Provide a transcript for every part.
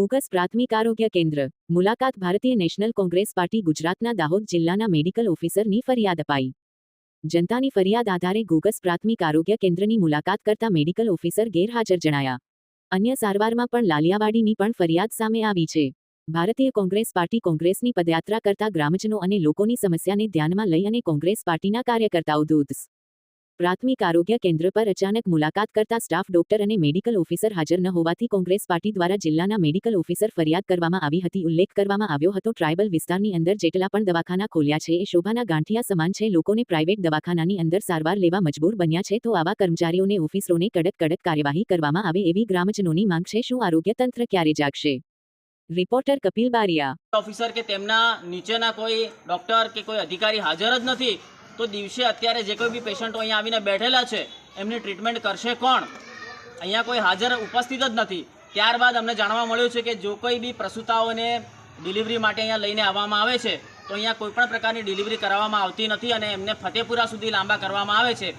Bogus પ્રાથમિક આરોગ્ય કેન્દ્ર, મુલાકાત ભારતીય નેશનલ કોંગ્રેસ પાર્ટી ગુજરાતના દાહોદ જિલ્લાના મેડિકલ ઓફિસરની ફરિયાદ અપાઈ. જનતાની ફરિયાદ આધારે ગુગસ પ્રાથમિક આરોગ્ય કેન્દ્રની મુલાકાત કરતા મેડિકલ ઓફિસર ગેરહાજર જણાયા. અન્ય સારવારમાં પણ લાલિયાવાડીની પણ ફરિયાદ સામે આવી છે. ભારતીય કોંગ્રેસ પાર્ટી કોંગ્રેસની પદયાત્રા કરતા ગ્રામજનો અને લોકોની સમસ્યાને ધ્યાનમાં લઈ અને કોંગ્રેસ પાર્ટીના કાર્યકર્તાઓ દૂધ પ્રાથમિક આરોગ્ય કેન્દ્ર પર અચાનક મુલાકાત કરતા સ્ટાફ ડોક્ટર અને મેડિકલ ઓફિસર હાજર ન હોવાથી કોંગ્રેસ પાર્ટી દ્વારા જિલ્લાના મેડિકલ ઓફિસર ફરિયાદ કરવામાં આવી હતી. ઉલ્લેખ કરવામાં આવ્યો હતો ટ્રાયબલ વિસ્તારની અંદર જેટલા પણ દવાખાના ખોલ્યા છે, એ શોભાના ગાંઠિયા સમાન છે. લોકોને પ્રાઇવેટ દવાખાનાની અંદર સારવાર લેવા મજબૂર બન્યા છે, તો આવા કર્મચારીઓને ઓફિસરોને કડક કડક કાર્યવાહી કરવામાં આવે એવી ગ્રામજનોની માંગ છે. શું આરોગ્ય તંત્ર ક્યારે જાગશે? રિપોર્ટર કપિલ બારિયા. ઓફિસર કે તેમના નીચેના કોઈ ડોક્ટર કે કોઈ અધિકારી હાજર જ નથી તો દિવસે અત્યારે જે કોઈ બી પેશન્ટો અહીંયા આવીને બેઠેલા છે, એમની ટ્રીટમેન્ટ કરશે કોણ? અહીંયા કોઈ હાજર ઉપસ્થિત જ નથી. ત્યારબાદ અમને જાણવા મળ્યું છે કે જો કોઈ બી પ્રસૂતાઓને ડિલિવરી માટે અહીંયા લઈને આવવામાં આવે છે, તો અહીંયા કોઈપણ પ્રકારની ડિલિવરી કરાવવામાં આવતી નથી અને એમને ફતેપુરા સુધી લાંબા કરવામાં આવે છે.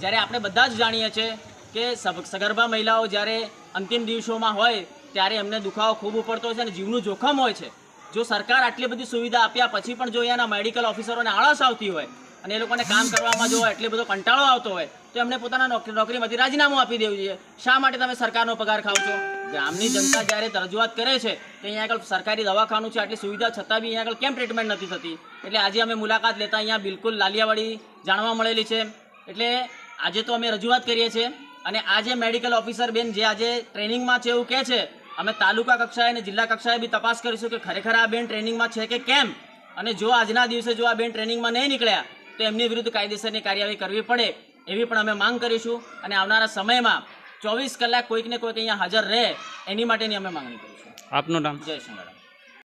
જ્યારે આપણે બધા જ જાણીએ છીએ કે સગર્ભા મહિલાઓ જ્યારે અંતિમ દિવસોમાં હોય, ત્યારે એમને દુખાવો ખૂબ ઉપડતો હોય છે અને જીવનું જોખમ હોય છે. જો સરકાર આટલી બધી સુવિધા આપ્યા, પછી પણ જો અહીંયાના મેડિકલ ઓફિસરોને આળસ આવતી હોય અને એ લોકોને કામ કરવામાં જો એટલો બધો કંટાળો આવતો હોય, તો એમને પોતાના નોકરી નોકરીમાંથી રાજીનામું આપી દેવું જોઈએ. શા માટે તમે સરકારનો પગાર ખાવ છો? ગામની જનતા જ્યારે રજૂઆત કરે છે કે અહીંયા આગળ સરકારી દવાખાનું છે, આટલી સુવિધા છતાં બી અહીંયા આગળ કેમ ટ્રીટમેન્ટ નથી થતી? એટલે આજે અમે મુલાકાત લેતા અહીંયા બિલકુલ લાલિયાવાડી જાણવા મળેલી છે. એટલે આજે તો અમે રજૂઆત કરીએ છીએ. અને આજે મેડિકલ ઓફિસર બેન જે આજે ટ્રેનિંગમાં છે એવું કહે છે, અમે તાલુકા કક્ષાએ અને જિલ્લા કક્ષાએ બી તપાસ કરીશું કે ખરેખર આ બેન ટ્રેનિંગમાં છે કે કેમ? અને જો આજના દિવસે જો આ બેન ટ્રેનિંગમાં નહીં નીકળ્યા તો એમની વિરુદ્ધ કાયદેસરની કાર્યવાહી કરવી પડે એવી પણ અમે માંગ કરીશું અને આવનારા સમયમાં ચોવીસ કલાક કોઈકને કોઈક અહીંયા હાજર રહે એની માટેની અમે માંગણી કરીશું. આપનું નામ? જય સંગરામ